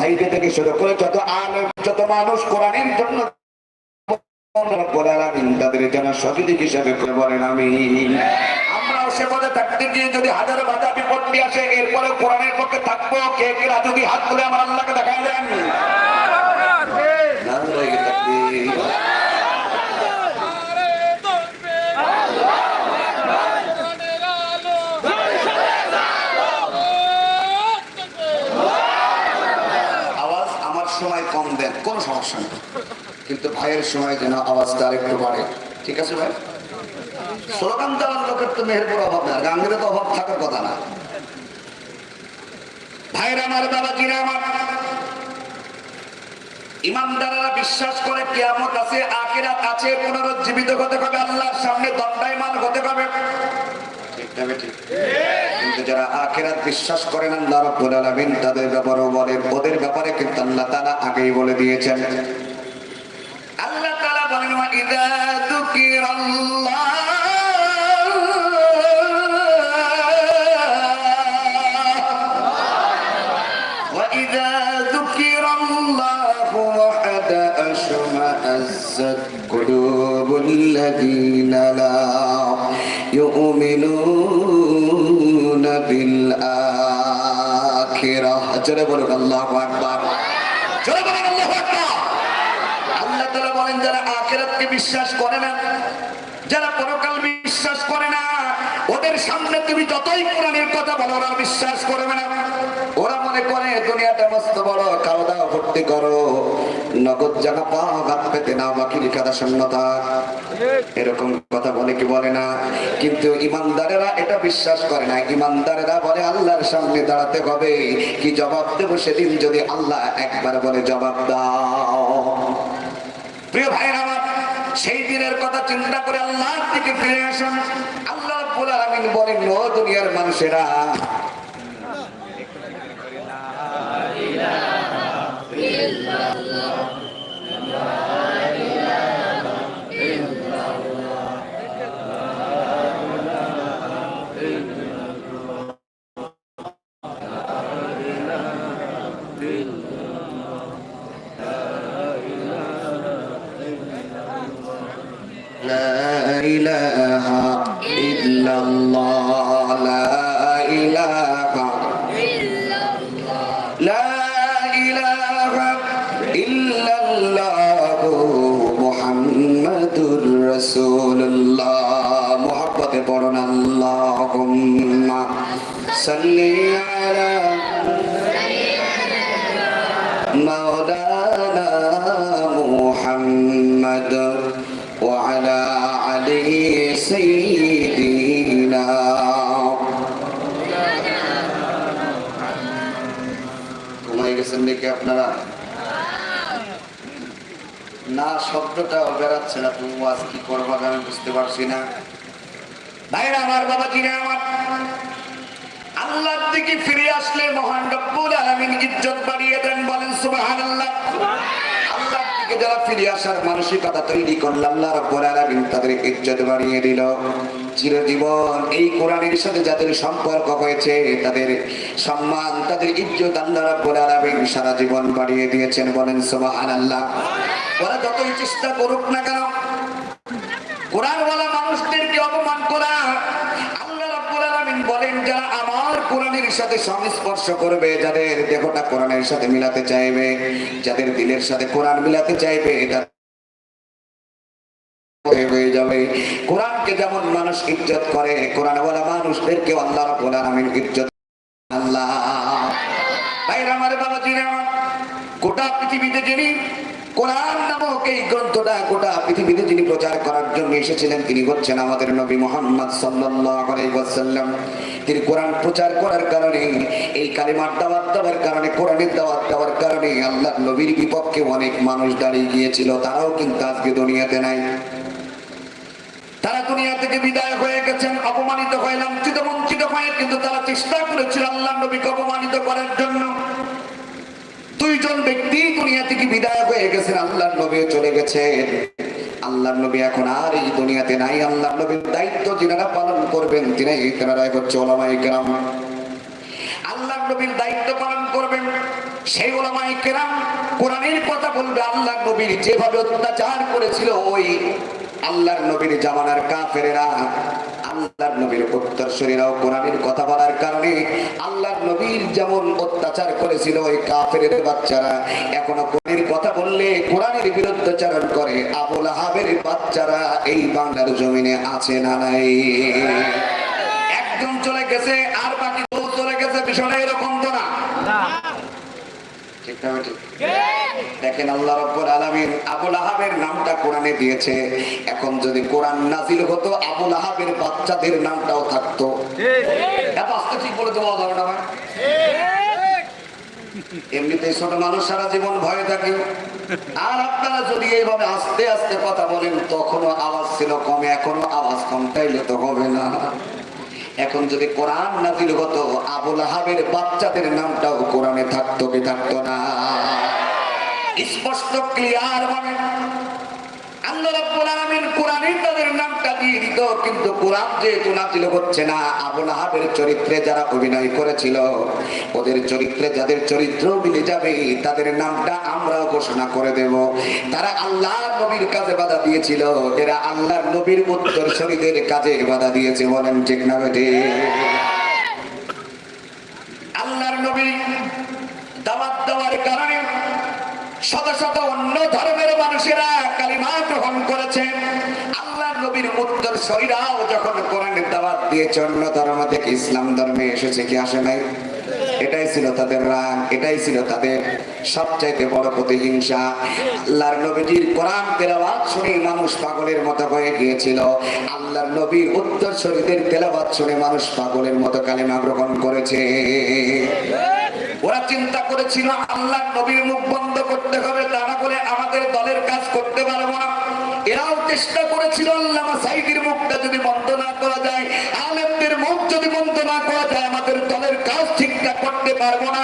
সাইদে থেকে শুরু করে যত আলেম, যত মানুষ কোরআনের জন্য তাদের যেন হিসাবে বলেন আমি সে থাকতে গিয়ে যদি হাজার বাধা বিপত্তি আসে এরপরে কোরআনের পক্ষে থাকব। কে কে যদি হাত তুলে আমার আল্লাহকে দেখাই দেন নারায়ে তাকবীর। আওয়াজ আমার সময় কম দেন কোনো সমস্যা নেই কিন্তু ভাইয়ের সময় যেন আওয়াজটা আরেকটু বাড়ে। ঠিক আছে ভাই? স্লোগান দেওয়ার লোকের তো মেহেরপুর অভাব না, গাঙ্গের তো অভাব থাকার কথা না। ভাইয়ের আমার বাবাজিরা আমার। ইমানদাররা বিশ্বাস করে কিয়ামত আছে, আখিরাত আছে, পুনরুজ্জীবিত হতে হবে আল্লাহর সামনে দণ্ডায়মান হতে হবে কিন্তু যারা আখেরাত বিশ্বাস তাদের ওদের ব্যাপারে কিন্তু আল্লাহ আগেই বলে দিয়েছেন। إذا ذكر الله وإذا ذكر الله وحد أشمأزت قلوب الذين لا يؤمنون بالآخرة. الله أكبر. বিশ্বাস করে না। যারা পরকাল বিশ্বাস করে না, ওদের সামনে তুমি যতই কোরআনের কথা বলো, ওরা বিশ্বাস করবে না। ওরা মনে করে দুনিয়াটা মস্ত বড় খাওয়া দাওয়া ভর্তি করো। নগদ জায়গা পাও, হাত পেতে না বাকি লিখাটা শূন্যতা। এরকম কথা বলে কি বলে না। কিন্তু ইমানদারেরা এটা বিশ্বাস করে না। ইমানদারেরা বলে, আল্লাহর সামনে দাঁড়াতে হবে। কি জবাব দেবো সেদিন যদি আল্লাহ একবার বলে জবাব দাও। প্রিয় ভাইরা আমার সেই দিনের কথা চিন্তা করে আল্লাহ থেকে ফিরে আসুন। আল্লাহ বলেন দুনিয়ার মানুষেরা إله إلا الله لا إله বেড়াচ্ছে না তুমি আজ কি করবা আমি বুঝতে পারছি না। ভাইরা, আমার বাবা আমার আল্লাহর দিকে ফিরে আসলে মহান রব্বুল আলামিন ইজ্জত বাড়িয়ে দেন, বলেন সুবহানাল্লাহ। আল্লাহর দিকে যারা ফিরে আসার মানসিকতা তৈরি করল আল্লাহ রব্বুল আলামিন তাদের ইজ্জত বাড়িয়ে দিল। চিরজীবন এই কোরআনের সাথে যাদের সম্পর্ক হয়েছে, তাদের সম্মান, তাদের ইজ্জত আল্লাহ রব্বুল আলামিন সারা জীবন বাড়িয়ে দিয়েছেন বলেন সুবহানাল্লাহ। ওরা যতই চেষ্টা করুক না কেন, কোরআনওয়ালা মানুষদেরকে অপমান করা যাদের দেহটা কোরআনের সাথে মিলাতে চাইবে, যাদের দিলের সাথে কোরআন মিলাতে চাইবে হয়ে যাবে। কোরআনকে যেমন মানুষ ইজ্জত করে, কোরআনওয়ালা মানুষদেরকে আল্লাহ রাব্বুল আলামিন ইজ্জত আল্লাহ। ভাইরা আমার বাবা জিরা গোটা পৃথিবীতে যিনি কোরআন নামক এই গ্রন্থটা গোটা পৃথিবীতে যিনি প্রচার করার জন্য এসেছিলেন, তিনি হচ্ছেন আমাদের নবী মোহাম্মদ সাল্লাল্লাহু তিনি কোরআন প্রচার করার কারণে, এই কালিমার দাওয়াত দেওয়ার কারণে, কোরআনের দাওয়াত দেওয়ার কারণে আল্লাহ নবীর বিপক্ষে অনেক মানুষ দাঁড়িয়ে গিয়েছিল। তারাও কিন্তু আজকে দুনিয়াতে নাই। দুনিয়া থেকে বিদায় হয়ে গেছেন, অপমানিত হয়ে লাঞ্ছিত বঞ্চিত হয়ে কিন্তু তারা চেষ্টা করেছিল আল্লাহ নবীকে অপমানিত করার জন্য। দুইজন ব্যক্তি দুনিয়া থেকে বিদায় হয়ে গেছেন, আল্লাহ নবী চলে গেছেন। নবী এখন আর এই দুনিয়াতে নাই নবীর দায়িত্ব পালন করবেন তেনারাই হচ্ছে ওলামাই নবীর দায়িত্ব পালন করবেন, সেই ওলামাই কেরাম কোরআনের কথা বলবে নবীর যেভাবে অত্যাচার করেছিল, ওই আল্লাহর নবীর জামানার কাফেরেরা, আল্লাহর নবীর উত্তরসূরিরাও কোরআনের কথা বলার কারণে আল্লাহর নবীর যেমন অত্যাচার করেছিল ওই কাফের বাচ্চারা, এখনও কোরআনের কথা বললে কোরআনের বিরুদ্ধাচারণ করে আবুল আহাবের বাচ্চারা এই বাংলার জমিনে আছে না নাই? একজন চলে গেছে, আর বাকি চলে গেছে বিষয়টা এরকম দেখেন আল্লাহ আবুল আহাবের নামটা কোরআনে দিয়েছে। এখন যদি কোরআন নাজিল হতো, আবুল আহাবের বাচ্চাদের নামটাও থাকতো। ঠিক বলে দেওয়া যাবে না ভাই। এমনিতে ছোট মানুষ সারা জীবন ভয়ে থাকে। আর আপনারা যদি এইভাবে আস্তে আস্তে কথা বলেন, তখনও আওয়াজ ছিল কমে এখনও আওয়াজ কম তাইলে তো হবে না। এখন যদি কোরআন নাজিল হতো, আবুল আহাবের বাচ্চাদের নামটাও কোরআনে থাকতো কি থাকতো না? স্পষ্ট ক্লিয়ার মানে আল্লাহ কোরআন আলামিন কোরআনে তাদের নামটা দিয়ে দিত নবীর নবীর উত্তরসূরিদের কাজে বাধা দিয়েছে, বলেন ঠিক না বেটে আল্লাহর নবী দাওয়াত দেওয়ার কারণে শত শত অন্য ধর্মের মানুষেরা কালিমা গ্রহণ করেছে। আল্লাহ নবীর উত্তর শরীরাও যখন কোরআনের দাওয়াত দিয়েছে, অন্য ধর্ম থেকে ইসলাম ধর্মে এসেছে, কি আসে নাই? এটাই ছিল তাদের রাগ, এটাই ছিল তাদের সবচাইতে বড় প্রতিহিংসা। আল্লাহর নবীজির কোরআন তেলাওয়াত শুনে মানুষ পাগলের মতো হয়ে গিয়েছিল। আল্লাহর নবীর উত্তর শরীরের তেলাওয়াত শুনে মানুষ পাগলের মতো কালিমা গ্রহণ করেছে। ওরা চিন্তা করেছিল, আল্লাহ নবীর মুখ বন্ধ করতে হবে, তা না করে আমাদের দলের কাজ করতে পারব না। এরাও চেষ্টা করেছিল আল্লাহ সাইদির মুখটা যদি বন্ধ না করা যায়, আলেমদের মুখ যদি বন্ধ না করা যায়, আমাদের দলের কাজ ঠিকঠাক করতে পারব না।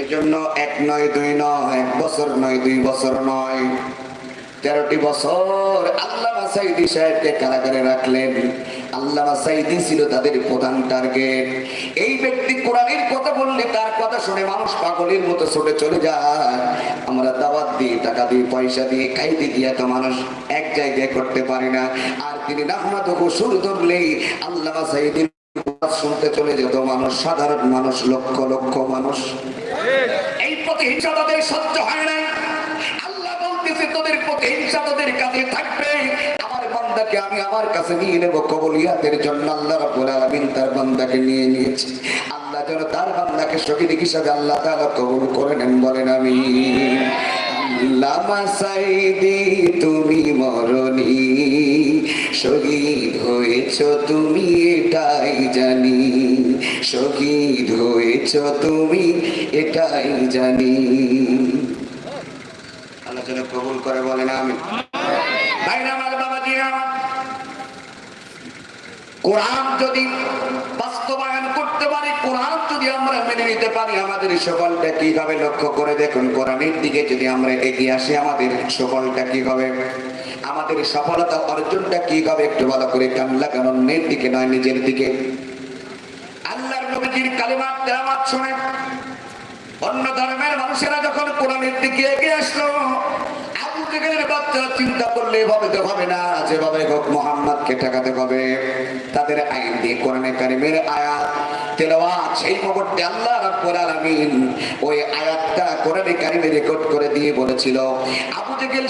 এই জন্য এক নয়, দুই নয়, এক বছর নয়, দুই বছর নয়, তেরোটি বছর আল্লাহ সাইদি সাহেবকে কারাগারে রাখলেন? আল্লাহ সাইদি ছিল তাদের প্রধান টার্গেট এই ব্যক্তি কোরআনের কথা বললে তার কথা শুনে মানুষ পাগলের মতো ছুটে চলে যায়। আমরা দাওয়াত দিয়ে টাকা দিয়ে, পয়সা দিয়ে খাইতে গিয়ে তো মানুষ এক জায়গায় করতে পারে না। আর তিনি নাহমাদ সুর ধরলেই আল্লাহ সাইদির শুনতে চলে যেত মানুষ, সাধারণ মানুষ, লক্ষ লক্ষ মানুষ। এই প্রতিহিংসা তাদের সহ্য হয় না। আল্লাহ বলতেছে, তোদের প্রতিহিংসা তোদের কাছে থাকবে। বান্দাকে আমি আমার কাছে নিয়ে নেব কবলিয়াতের জন্য আল্লাহ রাব্বুল আলামিন তার বান্দাকে নিয়ে নিয়েছে। আল্লাহ যেন তার বান্দাকে শহীদ হিসাবে আল্লাহ তাআলা কবুল করে নেন বলেন আমি আল্লামা সাইদি তুমি মরণি, শহীদ হয়েছ তুমি এটাই জানি। শহীদ হয়েছ তুমি এটাই জানি। আলোচনা কবুল করে বলেন আমি ভাইরা আমার বাবাজি আমার কোরআন যদি বাস্তবায়ন করতে পারি, কোরআন যদি আমরা মেনে নিতে পারি, আমাদের সফলটা কীভাবে লক্ষ্য করে দেখুন? কোরআনের দিকে যদি আমরা এগিয়ে আসি, আমাদের সকলটা কি হবে আমাদের সফলতা অর্জনটা কি হবে একটু ভালো করে কান লাগানো অন্যের দিকে নয়, নিজের দিকে। আল্লাহর নবীজির কালিমাত তেলাওয়াত শুনে অন্য ধর্মের মানুষেরা যখন কোরআনের দিকে এগিয়ে আসলো জেহেলের বাচ্চারা চিন্তা করলে এভাবে তো হবে না, যেভাবে হোক মোহাম্মদকে ঠেকাতে হবে। তাদের আইন দিয়ে কোরআনে কারিমের আয়াত ওই আয়াতটা রেকর্ড করে দিয়ে বলেছিল।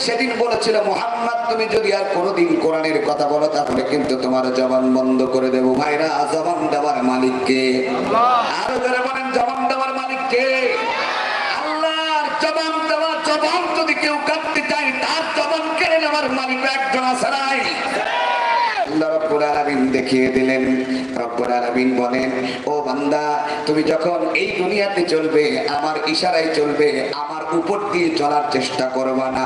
সেদিন বলেছিল, মোহাম্মদ, তুমি যদি আর কোনোদিন কোরআনের কথা বলো, তাহলে কিন্তু তোমার জবান বন্ধ করে দেবো। ভাইরা, জবান দেওয়ার মালিককে যারা বলেন জবান দেওয়ার মালিককে আল্লাহর জবান দেওয়া জবান কাটতে চায় তার মালিক একজন নাই। যখন এই দুনিয়াতে চলবে, আমার ইশারায় চলবে, আমার উপর দিয়ে চলার চেষ্টা করবা না।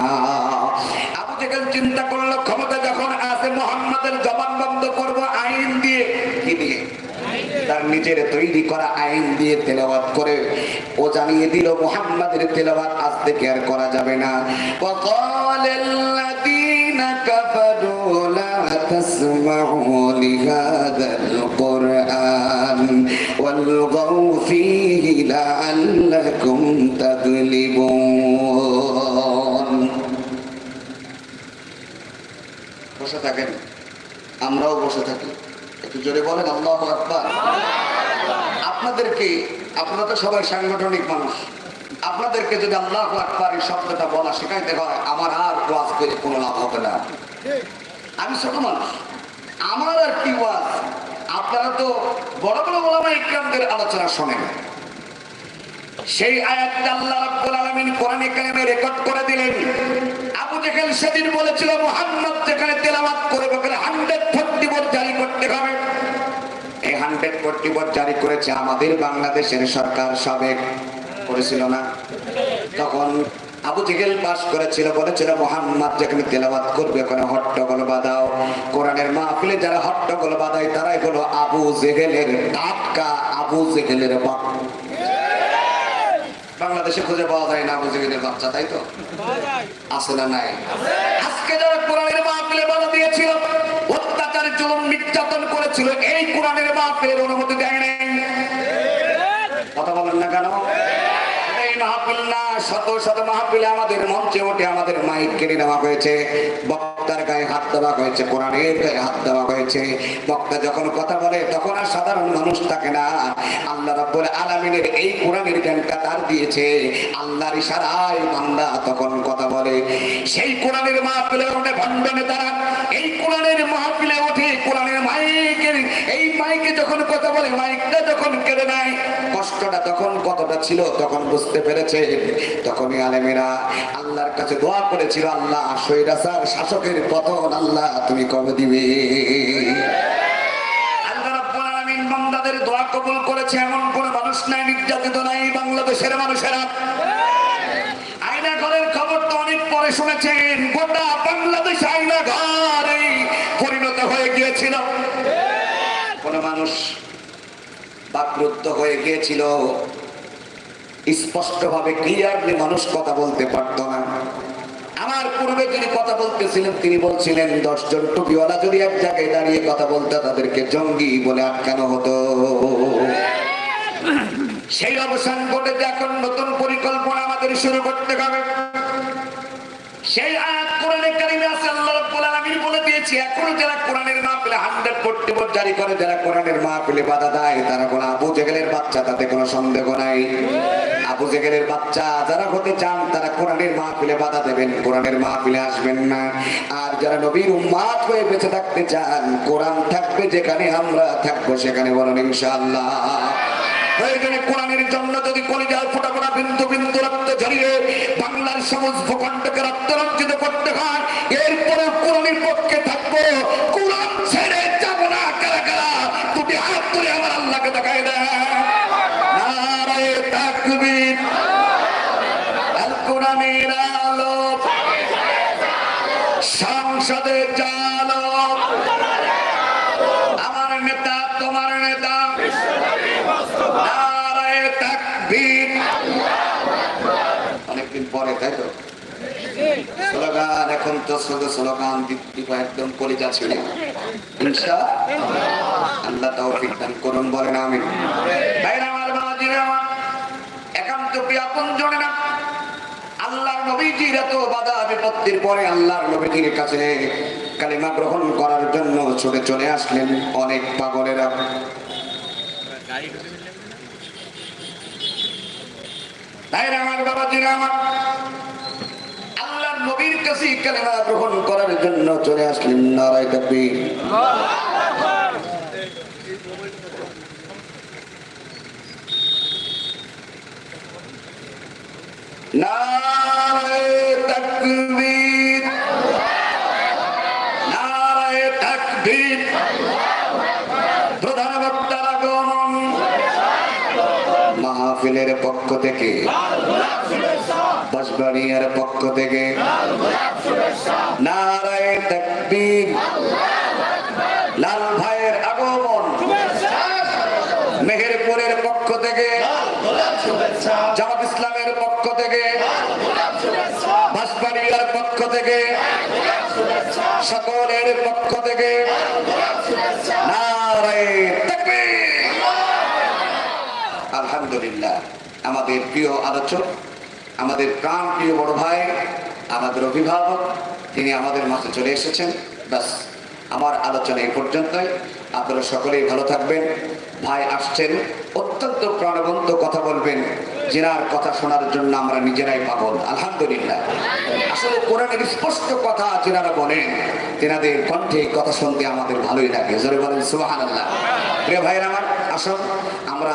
আবু চিন্তা করল, ক্ষমতা যখন আছে, মোহাম্মদের জবান বন্ধ করব, আইন দিয়ে কি দিয়ে? তার নিজের তৈরি করা আইন দিয়ে তেলাওয়াত করে ও জানিয়ে দিল মুহাম্মাদের তেলাওয়াত আজ থেকে আর করা যাবে না وقال الذين كفروا لا تسمعوا لهذا القرآن والغوا فيه لعلكم تغلبون বসে থাকেন আমরাও বসে থাকি একটু জোরে বলেন, আল্লাহ আকবার। আপনাদেরকে, আপনারা তো সবাই সাংগঠনিক মানুষ। আপনাদেরকে যদি আল্লাহ আকবার এই শব্দটা বলা শেখাইতে হয়, আমার আর ওয়াজ করে কোনো লাভ হবে না। আমি ছোট মানুষ। আমার আর কি ওয়াজ? আপনারা তো বড় বড় ওলামা ইকরামদের আলোচনা শোনেন। সেই আয়াতটা আল্লাহ রাব্বুল আলামিন কোরআনে কারিমে রেকর্ড করে দিলেন। সেদিন বলেছিল, মুহাম্মদ যেখানে তেলাওয়াত করবে, ওখানে 140 বার জারি করতে হবে। এই 140 বার জারি করেছে আমাদের বাংলাদেশের সরকার, সাবেক করেছিল না। তখন আবু জেহেল পাস করেছিল, বলেছিল, মোহাম্মদ যেখানে তেলাবাদ করবে, ওখানে হট্টগোল বাঁধাও। কোরআনের মাহফিলে যারা হট্টগোল বাঁধায়, তারাই হলো আবু জেহেলের টাটকা আবু জেহেলের বাপ। বাংলাদেশে খুঁজে পাওয়া যায় না আবু বাচ্চা, তাই তো? আছে না নাই? আজকে যারা কোরআনের মাহফিলে বাধা দিয়েছিল, অত্যাচার, জুলুম, নির্যাতন করেছিল, এই কোরআনের মাহফিলের অনুমতি দেয় নাই। কথা বলেন না কেন? মাহফিল না, শত শত মাহফিলে আমাদের মঞ্চে ওঠে আমাদের মাইক কেড়ে নেওয়া হয়েছে। বক্তার গায়ে হাত দেওয়া হয়েছে, কোরআনের গায়ে হাত দেওয়া হয়েছে। বক্তা যখন কথা বলে, তখন আর সাধারণ মানুষ থাকে না। আল্লাহ রাব্বুল আলামিনের এই কোরআনের জ্ঞানটা তার দিয়েছে। আল্লাহর ইশারায় বান্দা তখন কথা বলে। সেই কোরআনের মাহফিলে ওঠে ভণ্ডনে তারা এই কোরআনের মাহফিলে ওঠে কোরআনের মাইকের, এই মাইকে যখন কথা বলে, মাইকটা যখন কেড়ে নেয়, কষ্টটা তখন কতটা ছিল তখন বুঝতে পেরেছে তখনই আলেমেরা আল্লাহর কাছে দোয়া করেছিল, আল্লাহ সৈরাসার শাসকের পতন আল্লাহ তুমি কবে দিবে? বান্দাদের দোয়া কবুল করেছে, এমন কোন মানুষ নাই, নির্যাতিত নাই, বাংলাদেশের মানুষেরা। ঘরের খবর তো অনেক পরে শুনেছেন, গোটা বাংলাদেশ ঘরে পরিণত হয়ে গিয়েছিল। কোন মানুষ হয়ে গিয়েছিল, স্পষ্টভাবে ক্লিয়ারলি মানুষ কথা বলতে পারত না। আমার পূর্বে যিনি কথা বলতেছিলেন, তিনি বলছিলেন, দশজন টুপিওয়ালা যদি এক জায়গায় দাঁড়িয়ে কথা বলতে, তাদেরকে জঙ্গি বলে আটকানো হতো। সেই অবসান ঘটেছে এখন নতুন পরিকল্পনা আমাদের শুরু করতে হবে। সেই যারা কোরআনের মাহফিলে 100 কোটি জারি করে, যারা কোরআনের মাহফিলে বাধা দেয়, তারা কোন আবু জেহেলের বাচ্চা, তাতে কোনো সন্দেহ নাই। জেহেলের বাচ্চা, যারা হতে চান তারা কোরআনের মাহফিলে বাধা দেবেন, কোরআনের মাহফিলে আসবেন না। আর যারা নবীর উম্মাত হয়ে বেঁচে থাকতে চান, কোরআন থাকবে যেখানে আমরা থাকব সেখানে বলেন ইনশাআল্লাহ। কোরআনের জন্য যদি কলিজার ফোটা ফোটা বিন্দু বিন্দু রক্ত ঝরিয়ে বাংলার সবুজ ভূখণ্ডকে রক্তরঞ্জিত করতে হয় এরপরে কোরআনের পক্ষে থাকব, কোরআন ছেড়ে যাব না, কারা কারা? দুটি হাত তুলে আমার আল্লাহকে দেখায় দেয় নারায়ে আলো সংসদে চালো আমার নেতা, তোমার নেতা। অনেকদিন পরে, তাই তো? স্লোগান, এখন তো শুধু স্লোগান একদম ছেড়ে। ইনশা আল্লাহ। তৌফিক দান করুন, বলেন আমিন। ভাইরা আমার আপন জনে না। আল্লাহর নবীজির এত বাধা বিপত্তির পরে আল্লাহর নবীজির কাছে কালিমা গ্রহণ করার জন্য ছুটে চলে আসলেন অনেক পাগলেরা। ভাইরা আমার নবীর কাছে কালিমা গ্রহণ করার জন্য চলে আসলেন নারায় তাকবীর নারায় তাকবীর প্রধান বক্তার আগমন মাহফিলের পক্ষ থেকে বাসবাড়িয়ার পক্ষ থেকে নারায় তাকবীর। লাল ভাইয়ের আগমন। মেহেরপুরের পক্ষ থেকে জামাত ইসলামের পক্ষ থেকে বাসবাড়িয়ার পক্ষ থেকে সকলের পক্ষ থেকে আলহামদুলিল্লাহ আমাদের প্রিয় আলোচক আমাদের প্রাণ প্রিয় বড় ভাই আমাদের অভিভাবক তিনি আমাদের মাঝে চলে এসেছেন। ব্যাস আমার আলোচনা এই পর্যন্তই। আপনারা সকলেই ভালো থাকবেন। ভাই আসছেন, অত্যন্ত প্রাণবন্ত কথা বলবেন। জেনার কথা শোনার জন্য আমরা নিজেরাই পাগল, আলহামদুলিল্লাহ। আসলে কোরআনের স্পষ্ট কথা যেনারা বলেন তেনাদের কণ্ঠে কথা শুনতে আমাদের ভালোই লাগে। জোরে বলেন সুবাহান আল্লাহ প্রিয় ভাইয়ের আমার, আসুন, আমরা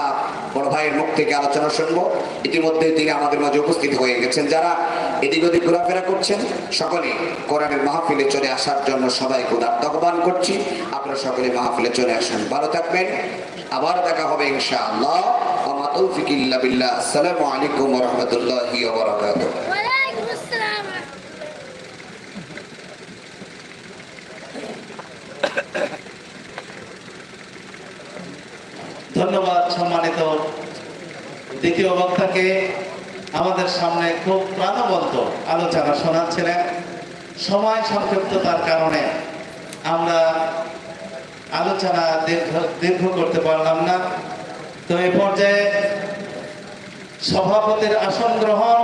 বড় ভাইয়ের মুখ থেকে আলোচনা শুনব। ইতিমধ্যে তিনি আমাদের মাঝে উপস্থিত হয়ে গেছেন। যারা এদিক ওদিক ঘোরাফেরা করছেন? সকলে কোরআনের মাহফিলে চলে আসার জন্য সবাইকে উদার্ত আহ্বান করছি। আপনারা সকলে মাহফিলে চলে আসুন। ভালো থাকবেন। আবার দেখা হবে ইনশাআল্লাহ। আমা তৌফিক ইল্লা বিল্লাহ। আসসালামু আলাইকুম ওয়া রাহমাতুল্লাহি ওয়া বারাকাতুহু। ধন্যবাদ সম্মানিত দ্বিতীয় বক্তাকে। আমাদের সামনে খুব প্রাণবন্ত আলোচনা শোনাচ্ছিলেন সময় সংক্ষিপ্ততার কারণে আমরা আলোচনা দীর্ঘ দীর্ঘ করতে পারলাম না। তো এই পর্যায়ে সভাপতির আসন গ্রহণ,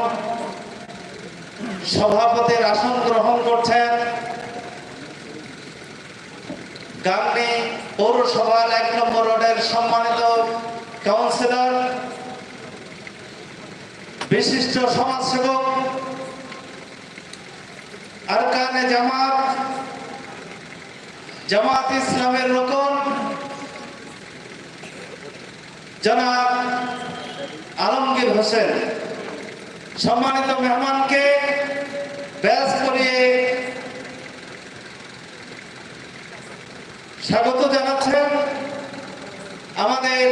সভাপতির আসন গ্রহণ করছেন গাংনী পৌরসভার এক নম্বর রোডের সম্মানিত কাউন্সিলর বিশিষ্ট সমাজসেবক আরকানে জামাত জামাত ইসলামের রকম জনাব আলমগীর হোসেন। সম্মানিত মেহমানকে ব্যাস করিয়ে স্বাগত জানাচ্ছেন আমাদের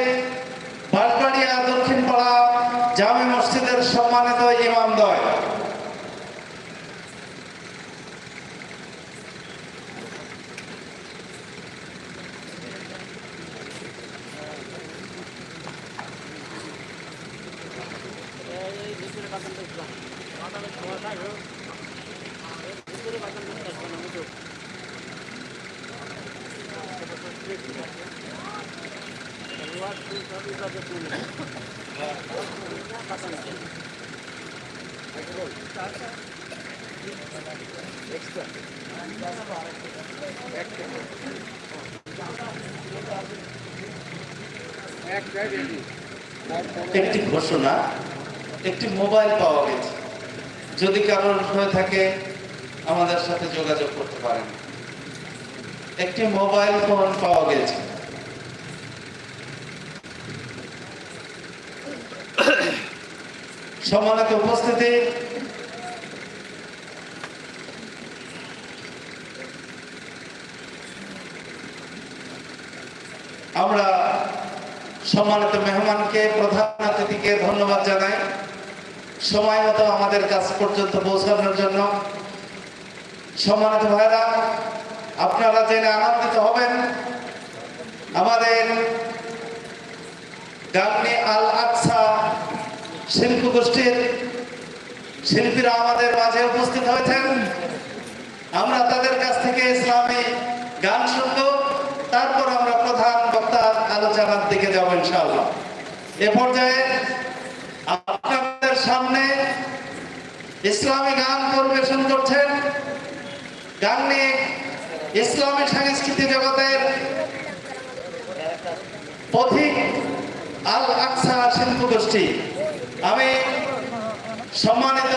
একটি ঘোষণা, একটি মোবাইল পাওয়া গেছে। যদি কারোর হয়ে থাকে, আমাদের সাথে যোগাযোগ করতে পারেন। একটি মোবাইল ফোন পাওয়া গেছে। সম্মানিত উপস্থিতি। আমরা সম্মানিত মেহমানকে, প্রধান অতিথিকে ধন্যবাদ জানাই। সময় মতো আমাদের কাছ পর্যন্ত পৌঁছানোর জন্য। সম্মানিত ভাইরা, আপনারা জেনে আনন্দিত হবেন, আমাদের গান্নি আল আকসা শিল্প গোষ্ঠীর শিল্পীরা আমাদের মাঝে উপস্থিত হয়েছেন। আমরা তাদের কাছ থেকে ইসলামী গান শুনব, তারপর আমরা প্রধান বক্তার আলোচনার দিকে যাব ইনশাআল্লাহ। এ পর্যায়ে আপনাদের সামনে ইসলামী গান পরিবেশন করছেন। গান নিয়ে ইসলামী সাংস্কৃতিক জগতের পথিক আল আকসা শিল্প গোষ্ঠী। আমি সম্মানিত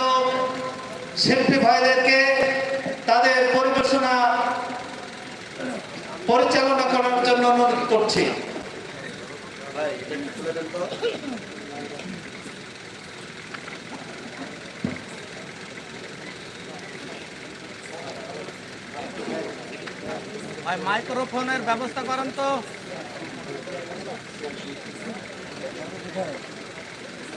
শিল্পী ভাইদেরকে তাদের পরিবেশনা পরিচালনা করার জন্য অনুরোধ করছি। মাইক্রোফোনের ব্যবস্থা করেন তো।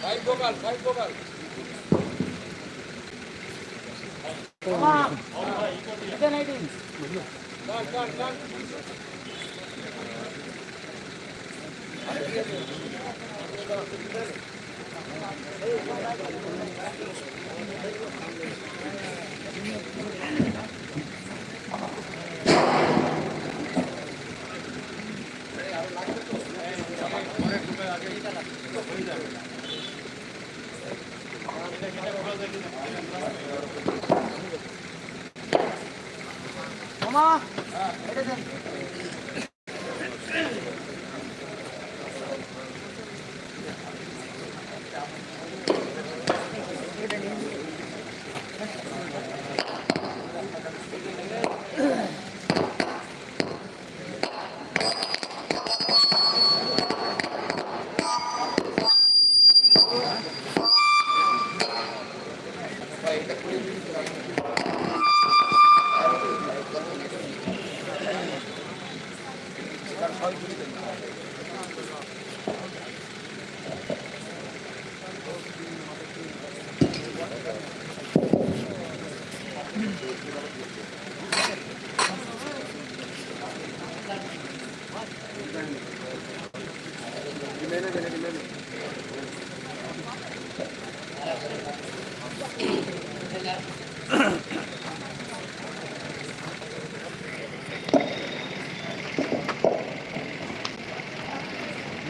Vai, Bogal, vai, Bogal.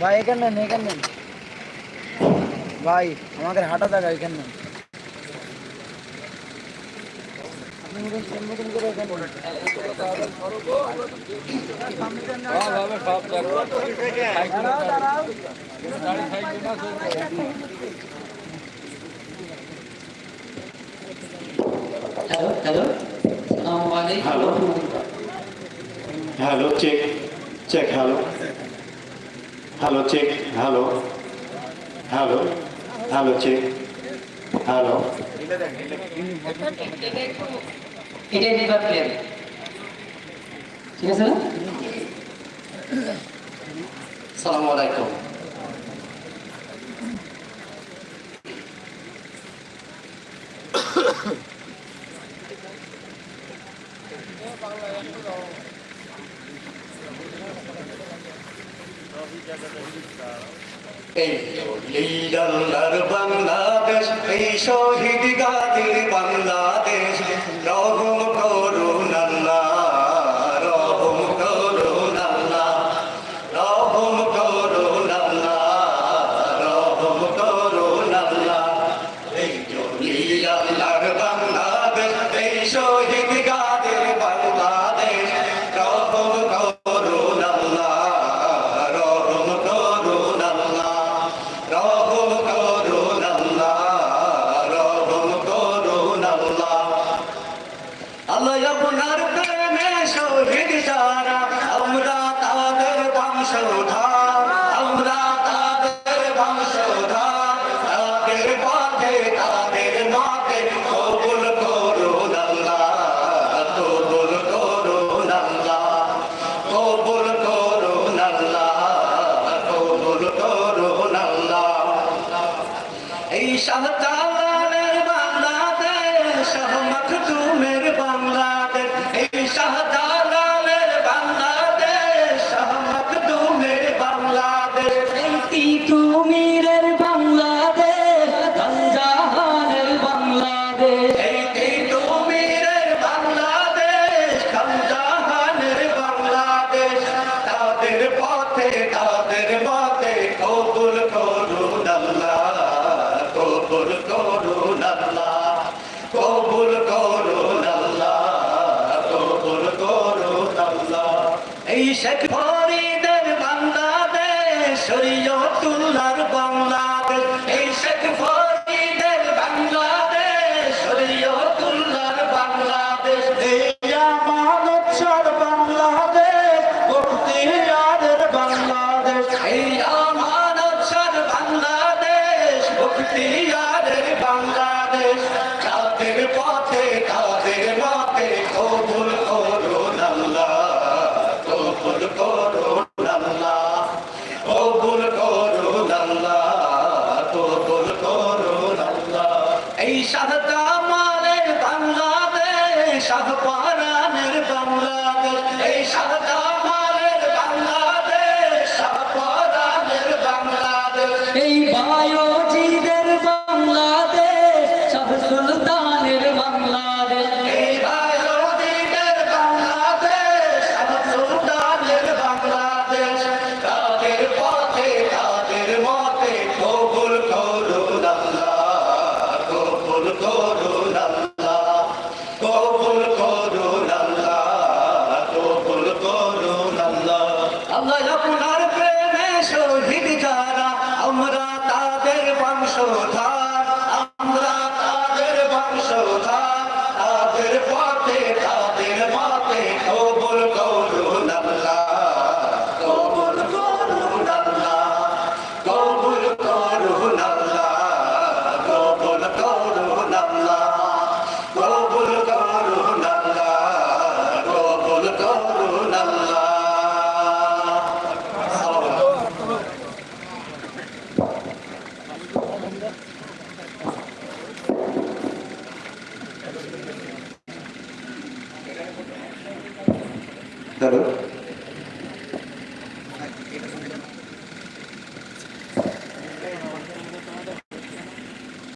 ভাই, এখান নেন এখান নেন। ভাই, আমাদের হাঁটা থাকা এখান নেন। Hello hello hello check check hello hello check hello hello hello check hello এটা এবার প্লেয়ার ঠিক আছে না? সালামু আলাইকুম। এই দলিল আল্লাহর বাংলা Oh.